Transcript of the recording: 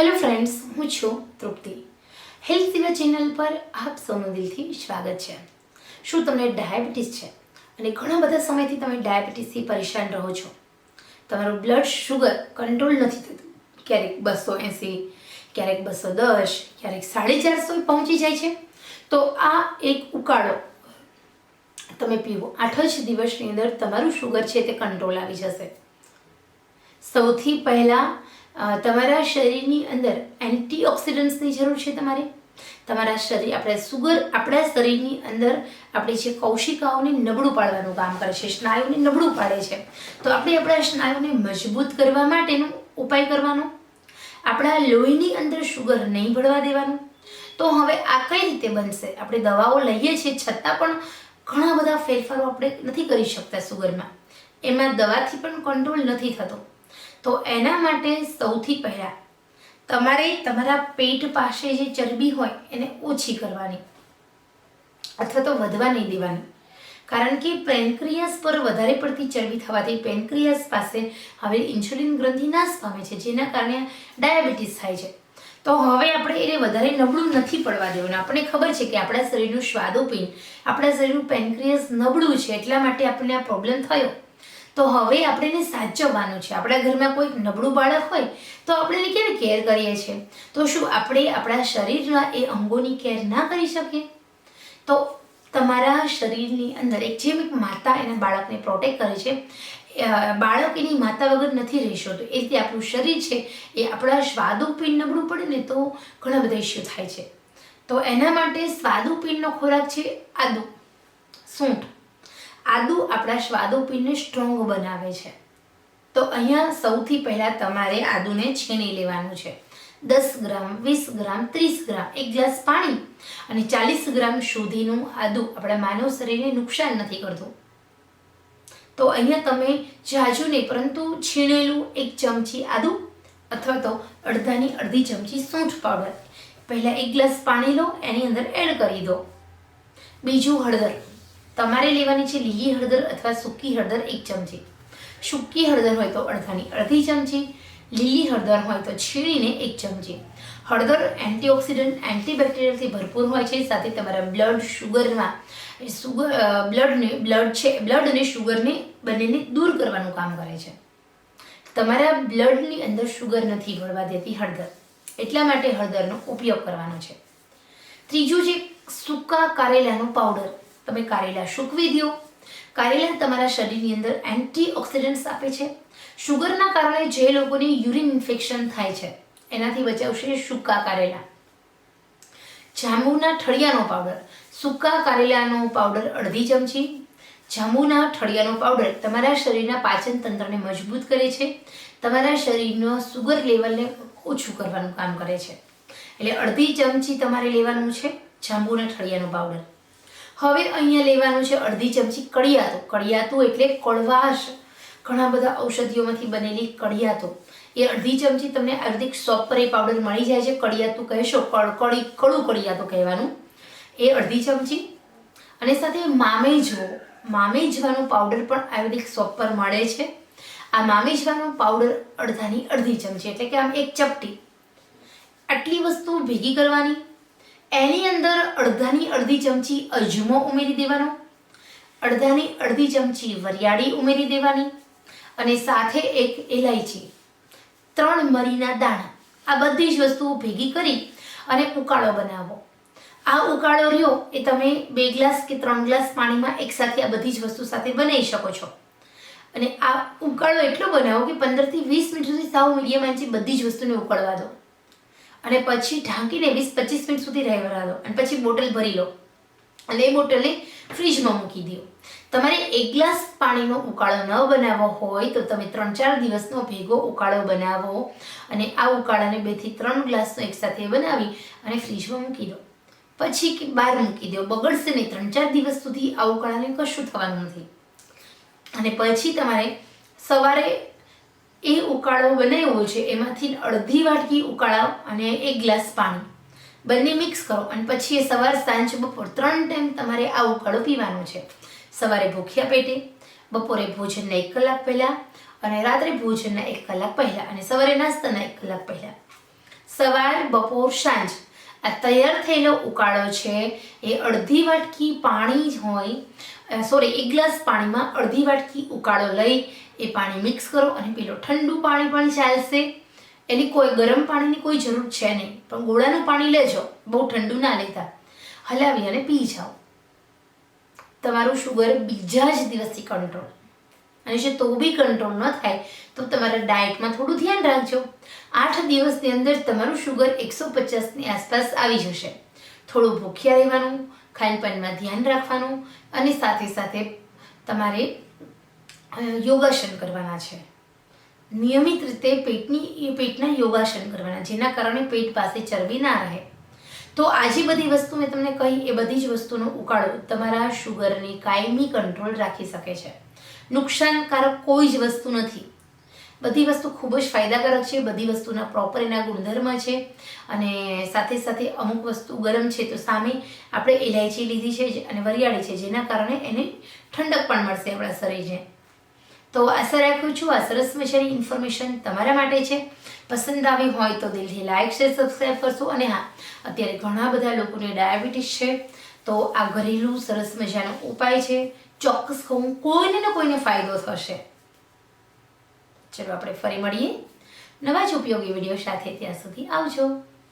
Hello friends, હું છું તૃપ્તિ. Health સેવા ચેનલ પર આપ સૌનું દિલથી સ્વાગત છે. શું તમને ડાયાબિટીસ છે? અને ઘણા બધા સમયથી તમે ડાયાબિટીસથી પરેશાન રહો છો. તમારું બ્લડ શુગર કંટ્રોલ નથી થતું. ક્યારેક બસો એંસી, ક્યારેક બસો દસ, ક્યારેક સાડી ચારસો પહોંચી જાય છે. તો આ એક ઉકાળો. તમે પીવો. આઠ જ દિવસની અંદર તમારું શુગર છે તે કંટ્રોલ આવી જશે. સૌથી પહેલાં તમારા શરીરની અંદર એન્ટીઓક્સિડન્ટ્સની જરૂર છે તમારે? તમારા શરીર, આપણે સુગર આપણા શરીરની અંદર આપણી જે કૌશિકાઓને નબળું પાડવાનું કામ કરે છે, સ્નાયુને નબળું પાડે છે. તો આપણે આપણા સ્નાયુને મજબૂત કરવા માટેનો ઉપાય કરવાનો. આપણા લોહીની અંદર સુગર નહીં ભળવા દેવાનું. તો હવે આ કઈ રીતે બનશે? આપણે દવાઓ લઈએ છીએ, છતાં પણ ઘણા બધા ફેરફારો આપણે નથી કરી શકતા સુગરમાં. એમાં દવાથી પણ કંટ્રોલ નથી થતો. તો એના માટે સૌથી પહેલાં તમારે તમારા પેટ પાસે જે ચરબી હોય એને ઓછી કરવાની અથવા તો વધવા નહીં દેવાની. કારણ કે પેનક્રિયાસ પર વધારે પડતી ચરબી થવાથી પેનક્રિયાસ પાસે હવે ઇન્સ્યુલિન ગ્રંથિ નાશ પામે છે, જેના કારણે ડાયાબિટીસ થાય છે. તો હવે આપણે એને વધારે નબળું નથી પડવા દેવાનું. આપણને ખબર છે કે આપણા શરીરનું સ્વાદુપિંડ, આપણા શરીરનું પેનક્રિયાસ નબળું છે, એટલા માટે આપણને આ પ્રોબ્લેમ થયો. તો હવે આપણે એને સાચવવાનું છે. આપણા ઘરમાં કોઈ નબળું બાળક હોય તો આપણે એને કેવી કેર કરીએ છીએ? તો શું આપણે આપણા શરીરના એ અંગોની કેર ના કરી શકીએ? તો તમારા શરીરની અંદર એક જેમ એક માતા એના બાળકને પ્રોટેક્ટ કરે છે. બાળક એની માતા વગર નથી રહી શકતું. એ રીતે આપણું શરીર છે એ આપણા સ્વાદુપિંડ નબળું પડે ને તો ઘણા બધા ઇસ્યુ થાય છે. તો એના માટે સ્વાદુપિંડનો ખોરાક છે આદુ, સૂંઠ. આદુ આપણા સ્વાદુપિંડને સ્ટ્રોંગ બનાવે છે. તો અહીંયા સૌથી પહેલાં તમારે આદુને છીણી લેવાનું છે. દસ ગ્રામ, વીસ ગ્રામ, ત્રીસ ગ્રામ, એક ગ્લાસ પાણી અને ચાલીસ ગ્રામ સુધીનું આદુ આપણા માનવ શરીરને નુકસાન નથી કરતું. તો અહીંયા તમે જાજુ નહીં, પરંતુ છીણેલું એક ચમચી આદુ અથવા તો અડધાની અડધી ચમચી સૂંઠ પાવડર. પહેલાં એક ગ્લાસ પાણી લો, એની અંદર એડ કરી દો. બીજું હળદર. તમારે લેવાની છે લીલી હળદર અથવા સૂકી હળદર એક ચમચી. સૂકી હળદર હોય તો અડધાની અડધી ચમચી, લીલી હળદર હોય તો છીણીને એક ચમચી. હળદર એન્ટીઓક્સિડન્ટ, એન્ટીબેક્ટેરિયલથી ભરપૂર હોય છે, સાથે તમારા બ્લડ શુગરમાં. સુગર બ્લડને, બ્લડ છે, બ્લડ અને શુગરને બંનેને દૂર કરવાનું કામ કરે છે. તમારા બ્લડની અંદર શુગર નથી ભળવા દેતી હળદર. એટલા માટે હળદરનો ઉપયોગ કરવાનો છે. ત્રીજું છે, સૂકા કારેલાનો પાવડર. તમે કારેલા સૂકવી દો. કારેલા તમારા શરીરની અંદર એન્ટીઓક્સિડન્ટ્સ આપે છે. શુગરના કારણે જે લોકોને યુરિન ઇન્ફેક્શન થાય છે, એનાથી બચાવશે સૂકા કારેલા. જાંબુના ઠળિયાનો પાવડર. સૂકા કારેલાનો પાવડર અડધી ચમચી. જાંબુના ઠળિયાનો પાવડર તમારા શરીરના પાચન તંત્રને મજબૂત કરે છે. તમારા શરીરનો સુગર લેવલને ઓછું કરવાનું કામ કરે છે. એટલે અડધી ચમચી તમારે લેવાનું છે જાંબુના ઠળિયાનો પાવડર. હવે અહીંયા લેવાનું છે અડધી ચમચી કડિયાતું. કડિયાતું એટલે કડવાશ. ઘણા બધા ઔષધિઓમાંથી બનેલી કડિયાતું. એ અડધી ચમચી તમને આયુર્વેદિક શોપ પર એ પાવડર મળી જાય છે. કડિયાતું કહેશો, કડકડી કડું કડિયાતું કહેવાનું. એ અડધી ચમચી. અને સાથે મામેજવો મામેજવાનો પાવડર પણ આયુર્વેદિક શોપ પર મળે છે. આ મામેજવાનો પાવડર અડધાની અડધી ચમચી. એટલે કે આમ એક ચપટી. આટલી વસ્તુ ભેગી કરવાની. એની અંદર અડધાની અડધી ચમચી અજમો ઉમેરી દેવાનો, અડધાની અડધી ચમચી વરિયાળી ઉમેરી દેવાની અને સાથે એક એલાયચી ત્રણ મરીના દાણા, આ બધી જ વસ્તુઓ ભેગી કરી અને ઉકાળો બનાવો. આ ઉકાળો રહ્યો એ તમે બે ગ્લાસ કે ત્રણ ગ્લાસ પાણીમાં એકસાથે આ બધી જ વસ્તુ સાથે બનાવી શકો છો. અને આ ઉકાળો એટલો બનાવો કે પંદરથી વીસ મિનિટ સુધી સાવ મીડિયમ આંચે બધી જ વસ્તુને ઉકળવા દો. અને પછી ઢાંકીને વીસ પચીસ મિનિટ સુધી રહેવા દો. અને પછી બોટલ ભરી લો. અને એ બોટલને ફ્રીજમાં મૂકી દો. તમારે એક ગ્લાસ પાણીનો ઉકાળો ન બનાવવો હોય તો તમે ત્રણ ચાર દિવસનો ભેગો ઉકાળો બનાવો અને આ ઉકાળાને બેથી ત્રણ ગ્લાસનો એકસાથે બનાવી અને ફ્રીજમાં મૂકી દો. પછી બહાર મૂકી દો. બગડશે નહીં. ત્રણ ચાર દિવસ સુધી આ ઉકાળાને કશું થવાનું નથી. અને પછી તમારે સવારે એ ઉકાળો બનાવ્યો છે, એમાંથી અડધી વાટકી ઉકાળા અને એક ગ્લાસ પાણી. બંને મિક્સ કરો અને પછી એ સવાર સાંજ બપોર ત્રણ ટાઈમ તમારે આ ઉકાળો પીવાનો છે. સવારે ભૂખ્યા પેટે, બપોરે ભોજનના એક કલાક પહેલાં અને રાત્રે ભોજનના એક કલાક પહેલાં અને સવારે નાસ્તાના એક કલાક પહેલાં. સવાર, બપોર, સાંજ આ તૈયાર થયેલો ઉકાળો છે. એ અડધી વાટકી પાણી જ હોય. સોરી એક ગ્લાસ પાણીમાં અડધી વાટકી ઉકાળો લઈ એ પાણી મિક્સ કરો અને પેલો ઠંડુ પાણી પણ ચાલશે. એની કોઈ ગરમ પાણીની કોઈ જરૂર છે નહીં. પણ ગોળાનું પાણી લેજો. બહુ ઠંડુ ના લેતા. હલાવી અને પી જાઓ. તમારું શુગર બીજા જ દિવસથી કંટ્રોલ અને જો તો બી કંટ્રોલ ન થાય, તો તમારા ડાયટમાં થોડું ધ્યાન રાખજો. આઠ દિવસની અંદર તમારું શુગર એકસો પચાસની આસપાસ આવી જશે. થોડું ભૂખ્યા રહેવાનું ખાનપાનમાં ધ્યાન રાખવાનું અને સાથે સાથે તમારે યોગાસન કરવાના છે. નિયમિત રીતે પેટની પેટના યોગાસન કરવાના, જેના કારણે પેટ પાસે ચરબી ના રહે. તો આજે બધી વસ્તુ મેં તમને કહી, એ બધી જ વસ્તુનો ઉકાળો તમારા શુગરને કાયમી કંટ્રોલ રાખી શકે છે. નુકસાનકારક કોઈ જ વસ્તુ નથી. બધી વસ્તુ ખૂબ જ ફાયદાકારક છે, બધી વસ્તુના પ્રોપર એના ગુણધર્મ છે અને સાથે સાથે અમુક વસ્તુ ગરમ છે તો સામે આપણે ઇલાયચી લીધી છે અને વરિયાળી છે, જેના કારણે એને ઠંડક પણ મળશે આપણા શરીરને. તો આશા રાખું છું આ સરસ મજાની ઇન્ફોર્મેશન તમારા માટે છે. પસંદ આવી હોય તો દિલથી લાઇક શેર સબસ્ક્રાઈબ કરશો અને હા, અત્યારે ઘણા બધા લોકોને ડાયાબિટીસ છે તો આ ઘરેલું સરસ મજાનો ઉપાય છે. ચોક્કસ કહું, કોઈને ને કોઈને ફાયદો થશે. ચલો આપણે ફરી મળીએ. નવા જ ઉપયોગી વીડિયો સાથે ત્યાં સુધી આવજો.